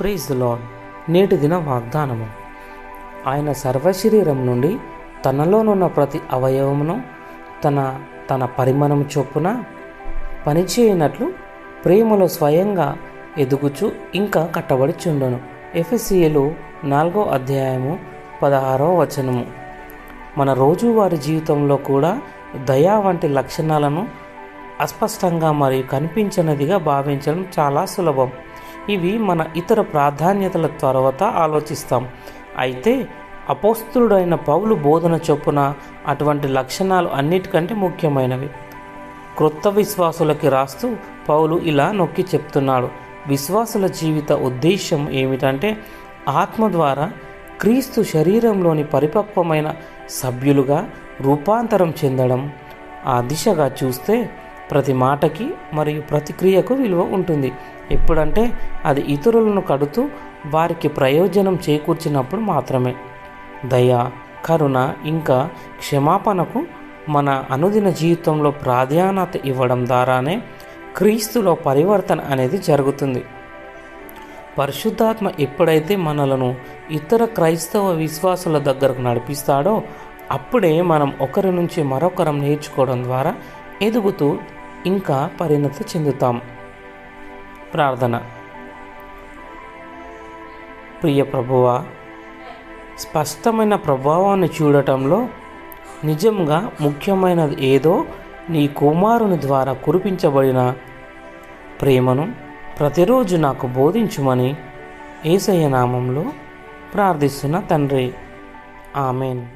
Praise lord నేటి దిన వాగ్దానము. ఆయన సర్వశరీరం నుండి తనలోనున్న ప్రతి అవయవమును తన తన పరిమాణం చొప్పున పనిచేయనట్లు ప్రేమలో స్వయంగా ఎదుగుచు ఇంకా కట్టబడిచుండను. ఎఫ్ఎస్సిఎలు నాలుగో అధ్యాయము పదహారో వచనము. మన రోజువారి జీవితంలో కూడా దయా వంటి లక్షణాలను అస్పష్టంగా మరియు కనిపించనిదిగా భావించడం చాలా సులభం. ఇవి మన ఇతర ప్రాధాన్యతల తర్వాత ఆలోచిస్తాం. అయితే అపోస్తుడైన పౌలు బోధన చొప్పున అటువంటి లక్షణాలు అన్నిటికంటే ముఖ్యమైనవి. క్రొత్త విశ్వాసులకి రాస్తూ పౌలు ఇలా నొక్కి చెప్తున్నాడు. విశ్వాసుల జీవిత ఉద్దేశం ఏమిటంటే ఆత్మ ద్వారా క్రీస్తు శరీరంలోని పరిపక్వమైన సభ్యులుగా రూపాంతరం చెందడం. ఆ దిశగా చూస్తే ప్రతి మాటకి మరియు ప్రతిక్రియకు విలువ ఉంటుంది. ఎప్పుడంటే అది ఇతరులను కడుతూ వారికి ప్రయోజనం చేకూర్చినప్పుడు మాత్రమే. దయ కరుణ ఇంకా క్షమాపణకు మన అనుదిన జీవితంలో ప్రాధాన్యత ఇవ్వడం ద్వారానే క్రీస్తులో పరివర్తన అనేది జరుగుతుంది. పరిశుద్ధాత్మ ఎప్పుడైతే మనలను ఇతర క్రైస్తవ విశ్వాసుల దగ్గరకు నడిపిస్తాడో అప్పుడే మనం ఒకరి నుంచి మరొకరం నేర్చుకోవడం ద్వారా ఎదుగుతూ ఇంకా పరిణతి చెందుతాం. ప్రార్థన. ప్రియ ప్రభువా స్పష్టమైన ప్రభావాన్ని చూడటంలో నిజంగా ముఖ్యమైనది ఏదో నీ కుమారుని ద్వారా కురిపించబడిన ప్రేమను ప్రతిరోజు నాకు బోధించుమని ఏసయ్య నామంలో ప్రార్థిస్తున్న తండ్రి. ఆమెన్.